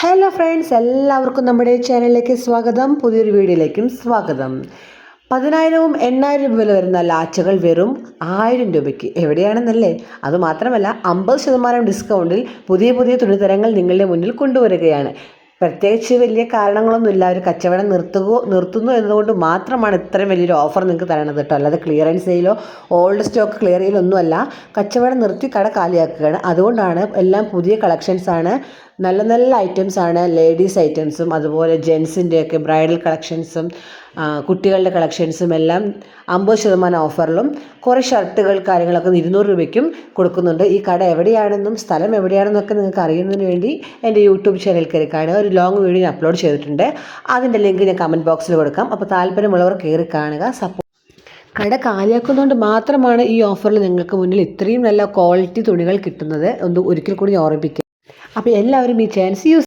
Hello friends എല്ലാവർക്കും നമ്മുടെ ചാനലിലേക്ക് സ്വാഗതം. പുതിയൊരു വീഡിയോയിലേക്കും സ്വാഗതം. പതിനായിരവും എണ്ണായിരം രൂപ വില വരുന്ന ലാച്ചകൾ വെറും ആയിരം രൂപയ്ക്ക് എവിടെയാണെന്നല്ലേ? അതുമാത്രമല്ല അമ്പത് ശതമാനം ഡിസ്കൗണ്ടിൽ പുതിയ പുതിയ തുണിത്തരങ്ങൾ നിങ്ങളുടെ മുന്നിൽ കൊണ്ടുവരികയാണ്. പ്രത്യേകിച്ച് വലിയ കാരണങ്ങളൊന്നുമില്ല ഒരു കച്ചവടം നിർത്തുകയോ നിർത്തുന്നു എന്നതുകൊണ്ട് മാത്രമാണ് ഇത്രയും വലിയൊരു ഓഫർ നിങ്ങൾക്ക് തരണത് കേട്ടോ. അല്ലാതെ ക്ലിയറൻസ് ചെയ്യലോ ഓൾഡ് സ്റ്റോക്ക് ക്ലിയർ ചെയ്യലൊന്നുമല്ല കച്ചവടം നിർത്തി കട കാലിയാക്കുകയാണ്. അതുകൊണ്ടാണ് എല്ലാം പുതിയ കളക്ഷൻസാണ് നല്ല നല്ല ഐറ്റംസ് ആണ് ലേഡീസ് ഐറ്റംസും അതുപോലെ ജെൻസിന്റെയൊക്കെ ബ്രൈഡൽ കളക്ഷൻസും കുട്ടികളുടെ കളക്ഷൻസും എല്ലാം അമ്പത് ശതമാനം ഓഫറിലും കുറേ ഷർട്ടുകൾ കാര്യങ്ങളൊക്കെ ഇരുന്നൂറ് രൂപയ്ക്കും കൊടുക്കുന്നുണ്ട്. ഈ കട എവിടെയാണെന്നും സ്ഥലം എവിടെയാണെന്നൊക്കെ നിങ്ങൾക്ക് അറിയുന്നതിന് വേണ്ടി എന്റെ യൂട്യൂബ് ചാനൽ കയറി കാണുക. ഒരു ലോങ് വീഡിയോ ഞാൻ അപ്ലോഡ് ചെയ്തിട്ടുണ്ട്. അതിന്റെ ലിങ്ക് ഞാൻ കമന്റ് ബോക്സിൽ കൊടുക്കാം. അപ്പോൾ താല്പര്യമുള്ളവർ കയറി കാണുക സപ്പോ കട കാലിയാക്കുന്നതുകൊണ്ട് മാത്രമാണ് ഈ ഓഫറിൽ നിങ്ങൾക്ക് മുന്നിൽ ഇത്രയും നല്ല ക്വാളിറ്റി തുണികൾ കിട്ടുന്നത്. ഒന്ന് ഒരിക്കൽ കൂടി ഓർമ്മിപ്പിക്കുക അപ്പോൾ എല്ലാവരും ഈ ചാൻസ് യൂസ്